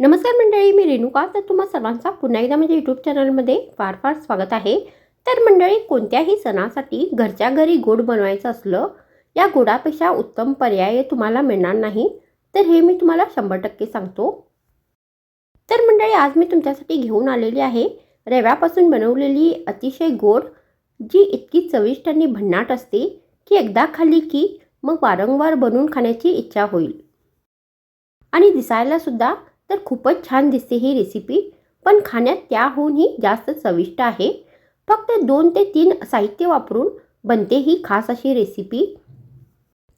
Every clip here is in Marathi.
नमस्कार मंडळी मी रेणुका. तर तुम्हा सर्वांचा पुन्हा एकदा माझ्या यूट्यूब चॅनलमध्ये फार फार स्वागत आहे. तर मंडळी कोणत्याही सणासाठी घरच्या घरी गोड बनवायचं असलं या गोडापेक्षा उत्तम पर्याय तुम्हाला मिळणार नाही. तर हे मी तुम्हाला शंभर टक्के सांगतो. तर मंडळी आज मी तुमच्यासाठी घेऊन आलेली आहे रव्यापासून बनवलेली अतिशय गोड जी इतकी चविष्ट आणि भन्नाट असते की एकदा खाल्ली की मग वारंवार बनवून खाण्याची इच्छा होईल. आणि दिसायला सुद्धा तर खूपच छान दिसते ही रेसिपी पण खाण्यात त्याहूनही जास्त चविष्ट आहे. फक्त दोन ते तीन साहित्य वापरून बनते ही खास अशी रेसिपी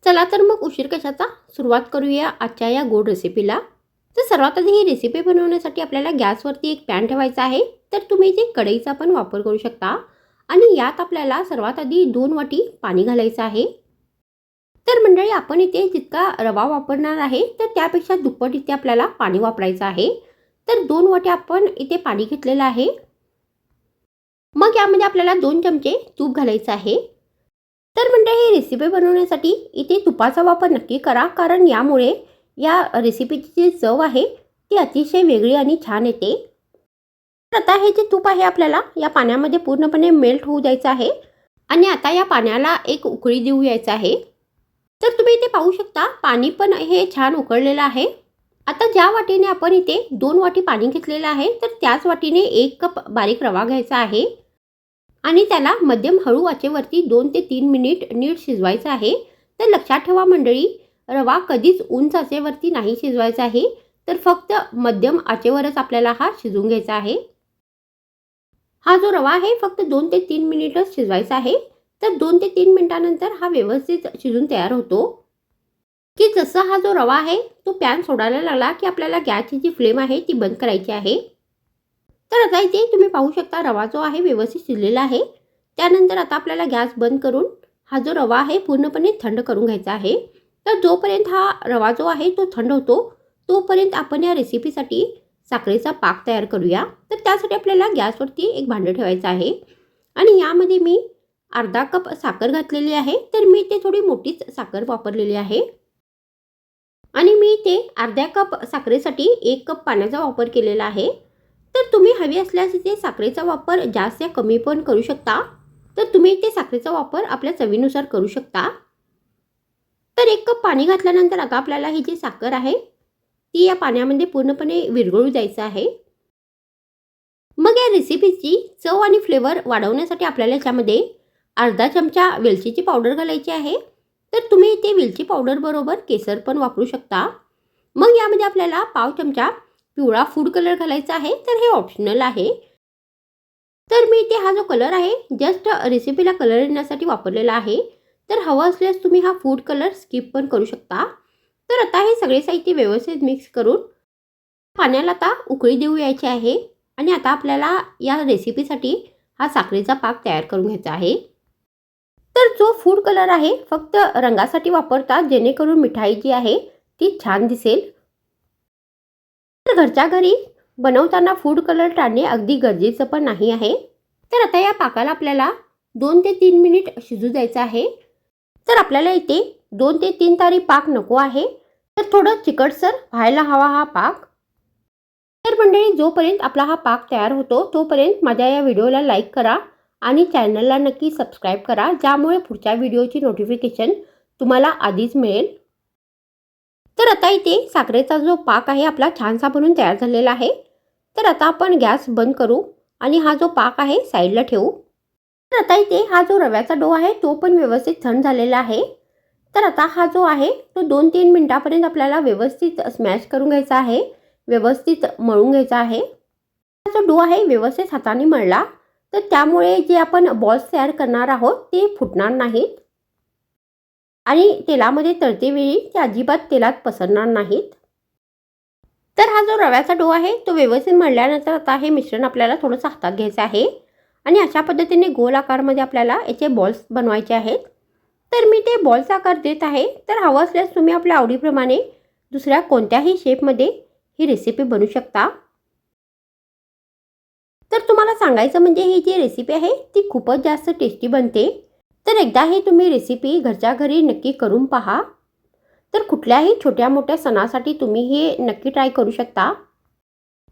चला तर मग उशीर कशाचा? सुरुवात करूया आजच्या या गोड रेसिपीला तर सर्वात आधी ही रेसिपी बनवण्यासाठी आपल्याला गॅसवरती एक पॅन ठेवायचा आहे. तर तुम्ही इथे कढईचा पण वापर करू शकता. आणि यात आपल्याला सर्वात आधी दोन वाटी पाणी घालायचं आहे. तर मंडळी आपण इथे जितका रवा वापरणार आहे तर त्यापेक्षा दुप्पट इथे आपल्याला पाणी वापरायचं आहे. तर दोन वाटे आपण इथे पाणी घेतलेलं आहे. मग यामध्ये आपल्याला दोन चमचे तूप घालायचं आहे. तर मंडळी ही रेसिपी बनवण्यासाठी इथे तुपाचा वापर नक्की करा कारण यामुळे या रेसिपीची जी चव आहे ती अतिशय वेगळी आणि छान येते. तर आता हे जे तूप आहे आपल्याला या पाण्यामध्ये पूर्णपणे मेल्ट होऊ द्यायचं आहे. आणि आता या पाण्याला एक उकळी देऊ यायचं आहे. तर तुम्ही इथे पाहू शकता पाणी पण हे छान उकळलेलं आहे. आता ज्या वाटीने आपण इथे दोन वाटी पाणी घेतलेलं आहे तर त्याच वाटीने एक कप बारीक रवा घ्यायचा आहे. आणि त्याला मध्यम हळू आचेवरती दोन ते तीन मिनिट नीट शिजवायचं आहे. तर लक्षात ठेवा मंडळी रवा कधीच उंच आचेवरती नाही शिजवायचा आहे. तर फक्त मध्यम आचेवरच आपल्याला हा शिजवून घ्यायचा आहे. हा जो रवा आहे फक्त दोन ते तीन मिनिटच शिजवायचा आहे. तर दोन ते तीन मिनिटानंतर हा व्यवस्थित शिजून तयार होतो. की जसा हा जो रवा आहे तो पॅन सोडायला लागला की आपल्याला गॅसची जी फ्लेम आहे ती बंद करायची आहे. तर आता इथे तुम्ही पाहू शकता रवा जो आहे व्यवस्थित शिजलेला आहे. त्यानंतर आता आपल्याला गॅस बंद करून हा जो रवा आहे पूर्णपणे थंड करून घ्यायचा आहे. तर जोपर्यंत हा रवा जो आहे तो थंड होतो तोपर्यंत आपण या रेसिपीसाठी साखरेचा पाक तयार करूया. तर त्यासाठी आपल्याला गॅसवरती एक भांडं ठेवायचं आहे. आणि यामध्ये मी अर्धा कप साखर घातलेली आहे तर मी ते थोडी मोठीच साखर वापरलेली आहे. आणि मी ते अर्ध्या कप साखरेसाठी एक कप पाण्याचा वापर केलेला आहे. तर तुम्ही हवी असल्यास इथे साखरेचा वापर जास्त या कमी पण करू शकता. तर तुम्ही ते साखरेचा वापर आपल्या चवीनुसार करू शकता. तर एक कप पाणी घातल्यानंतर आता आपल्याला ही जी साखर आहे ती या पाण्यामध्ये पूर्णपणे विरघळू द्यायचं आहे. मग या रेसिपीची चव आणि फ्लेवर वाढवण्यासाठी आपल्याला याच्यामध्ये अर्धा चमचा वेलचीची पावडर घालायची आहे. तर तुम्ही इथे वेलची पावडरबरोबर केसर पण वापरू शकता. मग यामध्ये आपल्याला पाव चमचा पिवळा फूड कलर घालायचा आहे. तर हे ऑप्शनल आहे. तर मी इथे हा जो कलर आहे जस्ट रेसिपीला कलर येण्यासाठी वापरलेला आहे. तर हवं असल्यास तुम्ही हा फूड कलर स्किप पण करू शकता. तर आता हे सगळे साहित्य व्यवस्थित मिक्स करून पाण्याला आता उकळी देऊ यायची आहे. आणि आता आपल्याला या रेसिपीसाठी हा साखरेचा पाक तयार करून घ्यायचा आहे. तर जो फूड कलर आहे फक्त रंगासाठी वापरतात जेणेकरून मिठाई जी आहे ती छान दिसेल. तर घरच्या घरी बनवताना फूड कलर टाळणे अगदी गरजेचं पण नाही आहे. तर आता या पाकाला आपल्याला दोन ते तीन मिनिट शिजू द्यायचं आहे. तर आपल्याला इथे दोन ते तीन तारी पाक नको आहे. तर थोडं चिकटसर व्हायला हवा हा पाक. तर मंडळी जोपर्यंत आपला हा पाक तयार होतो तोपर्यंत माझ्या या व्हिडिओला लाईक करा. आणि चॅनलला नक्की सबस्क्राईब करा ज्यामुळे पुढच्या व्हिडिओची नोटिफिकेशन तुम्हाला आधीच मिळेल. तर आता इथे साखरेचा जो पाक आहे आपला छानसा बनून तयार झालेला आहे. तर आता आपण गॅस बंद करू आणि हा जो पाक आहे साईडला ठेवू. तर आता इथे हा जो रव्याचा डो आहे तो पण व्यवस्थित थंड झालेला आहे. तर आता हा जो आहे तो दोन तीन मिनटापर्यंत आपल्याला व्यवस्थित स्मॅश करून घ्यायचा आहे व्यवस्थित मळून घ्यायचा आहे. हा जो डो आहे व्यवस्थित हाताने मळला. तर त्यामुळे जे आपण बॉल्स तयार करणार आहोत ते फुटणार नाहीत. आणि तेलामध्ये तळतेवेळी ते अजिबात तेलात पसरणार नाहीत. तर हा जो रव्याचा डो आहे तो व्यवस्थित मळल्यानंतर आता हे मिश्रण आपल्याला थोडंसं हातात घ्यायचं आहे. आणि अशा पद्धतीने गोल आकारमध्ये आपल्याला याचे बॉल्स बनवायचे आहेत. तर मी ते बॉल्स आकार देत आहे. तर हवं असल्यास तुम्ही आपल्या आवडीप्रमाणे दुसऱ्या कोणत्याही शेपमध्ये ही रेसिपी बनवू शकता. तर तुम्हाला सांगायचं म्हणजे ही जी रेसिपी आहे ती खूपच जास्त टेस्टी बनते. तर एकदा ही तुम्ही रेसिपी घरच्या घरी नक्की करून पहा. तर कुठल्याही छोट्या मोठ्या सणासाठी तुम्ही हे नक्की ट्राय करू शकता.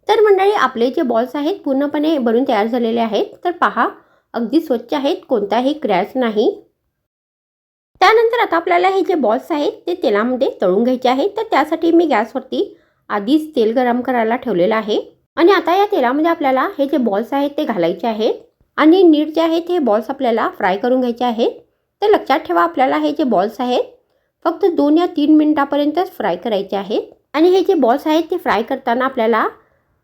तर मंडळी आपले जे बॉल्स आहेत पूर्णपणे बनून तयार झालेले आहेत. तर पहा अगदी स्वच्छ आहेत कोणताही क्रॅच नाही. त्यानंतर आता आपल्याला हे जे बॉल्स आहेत ते तेलामध्ये तळून घ्यायचे आहेत तर त्यासाठी मी गॅसवरती आधीच तेल गरम करायला ठेवलेलं आहे. आणि आता या तेलामध्ये आपल्याला हे जे बॉल्स आहेत ते घालायचे आहेत. आणि नीट जे आहेत हे बॉल्स आपल्याला फ्राय करून घ्यायचे आहेत. तर लक्षात ठेवा आपल्याला हे जे बॉल्स आहेत फक्त दोन या तीन मिनिटापर्यंतच फ्राय करायचे आहेत. आणि हे जे बॉल्स आहेत ते फ्राय करताना आपल्याला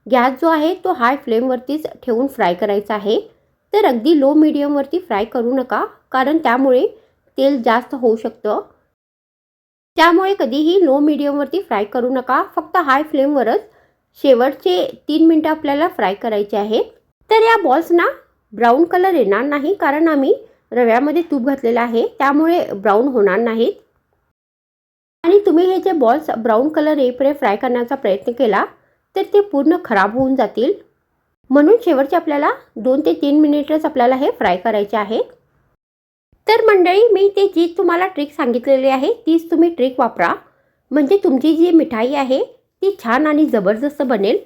गॅस जो आहे तो हाय फ्लेमवरतीच ठेवून फ्राय करायचा आहे. तर अगदी लो मिडियमवरती फ्राय करू नका कारण त्यामुळे तेल जास्त होऊ शकतं. त्यामुळे कधीही लो मिडियमवरती फ्राय करू नका फक्त हाय फ्लेमवरच शेवटचे तीन मिनटं आपल्याला फ्राय करायचे आहे तर या बॉल्सना ब्राऊन कलर येणार नाही कारण आम्ही रव्यामध्ये तूप घातलेलं आहे त्यामुळे ब्राऊन होणार नाहीत. आणि तुम्ही हे जे बॉल्स ब्राऊन कलर येईपर्यंत फ्राय करण्याचा प्रयत्न केला तर ते पूर्ण खराब होऊन जातील. म्हणून शेवटचे आपल्याला दोन ते तीन मिनिटच आपल्याला हे फ्राय करायचे आहे तर मंडळी मी ते जी तुम्हाला ट्रिक सांगितलेली आहे तीच तुम्ही ट्रिक वापरा. म्हणजे तुमची जी मिठाई आहे ती छान आणि जबरदस्त बनेल.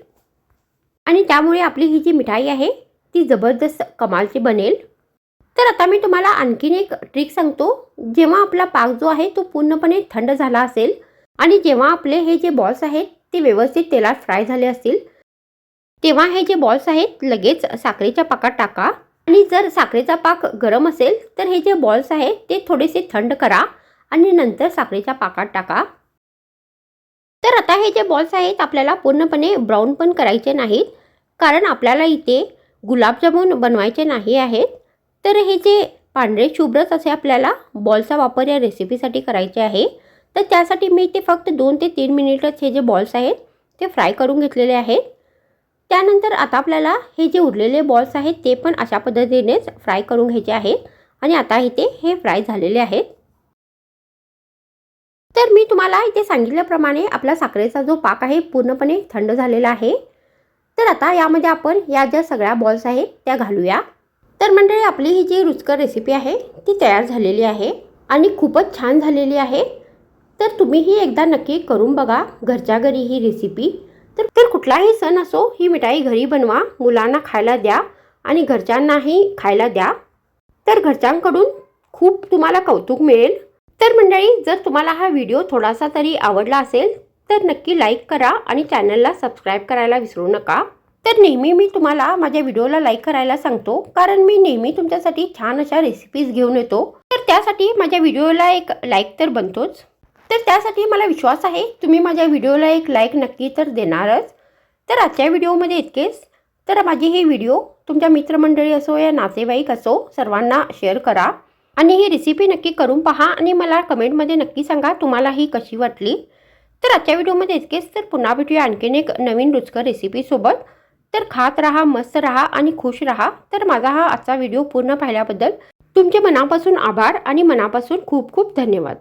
आणि त्यामुळे आपली ही जी मिठाई आहे ती जबरदस्त कमालची बनेल. तर आता मी तुम्हाला आणखीन एक ट्रिक सांगतो. जेव्हा आपला पाक जो आहे तो पूर्णपणे थंड झाला असेल आणि जेव्हा आपले हे जे बॉल्स आहेत ते व्यवस्थित तेलात फ्राय झाले असतील तेव्हा हे जे बॉल्स आहेत लगेच साखरेच्या पाकात टाका. आणि जर साखरेचा पाक गरम असेल तर हे जे बॉल्स आहेत ते थोडेसे थंड करा आणि नंतर साखरेच्या पाकात टाका. तर आता हे जे बॉल्स आहेत आपल्याला पूर्णपणे ब्राऊन पण करायचे नाहीत. कारण आपल्याला इथे गुलाबजामून बनवायचे नाही आहेत. तर हे जे पांढरे शुभ्रच असे आपल्याला बॉलचा वापर या रेसिपीसाठी करायचे आहे. तर त्यासाठी मी ते फक्त दोन ते तीन मिनिटच हे जे बॉल्स आहेत ते फ्राय करून घेतलेले आहेत. त्यानंतर आता आपल्याला हे जे उरलेले बॉल्स आहेत ते पण अशा पद्धतीनेच फ्राय करून घ्यायचे आहेत. आणि आता इथे हे फ्राय झालेले आहेत. तर मी तुम्हाला इथे सांगितल्याप्रमाणे आपला साखरेचा जो पाक आहे पूर्णपणे थंड झालेला आहे. तर आता यामध्ये आपण या ज्या सगळ्या बॉल्स आहेत त्या घालूया. तर मंडळी आपली ही जी रुचकर रेसिपी आहे ती तयार झालेली आहे आणि खूपच छान झालेली आहे. तर तुम्हीही एकदा नक्की करून बघा घरच्या घरी ही रेसिपी तर तर कुठलाही सण असो ही मिठाई घरी बनवा मुलांना खायला द्या आणि घरच्यांनाही खायला द्या. तर घरच्यांकडून खूप तुम्हाला कौतुक मिळेल. तर मंडळी जर तुम्हाला हा व्हिडिओ थोडासा तरी आवडला असेल तर नक्की लाईक करा आणि चॅनलला सबस्क्राईब करायला विसरू नका. तर नेहमी मी तुम्हाला माझ्या व्हिडिओला लाईक करायला सांगतो कारण मी नेहमी तुमच्यासाठी छान अशा रेसिपीज घेऊन येतो. तर त्यासाठी माझ्या व्हिडिओला एक लाईक तर बनतोच. तर त्यासाठी मला विश्वास आहे तुम्ही माझ्या व्हिडिओला एक लाईक नक्की तर देणारच. तर आजच्या व्हिडिओमध्ये इतकेच. तर माझी हे व्हिडिओ तुमच्या मित्रमंडळी असो या नातेवाईक असो सर्वांना शेअर करा. आणि ही रेसिपी नक्की करून पहा आणि मला कमेंटमध्ये नक्की सांगा तुम्हाला ही कशी वाटली. तर आजच्या व्हिडिओमध्ये इतकेच. तर पुन्हा भेटूया आणखीन एक नवीन रुचकर रेसिपीसोबत तर खात राहा मस्त राहा आणि खुश राहा. तर माझा हा आजचा व्हिडिओ पूर्ण पाहिल्याबद्दल तुमचे मनापासून आभार आणि मनापासून खूप खूप धन्यवाद.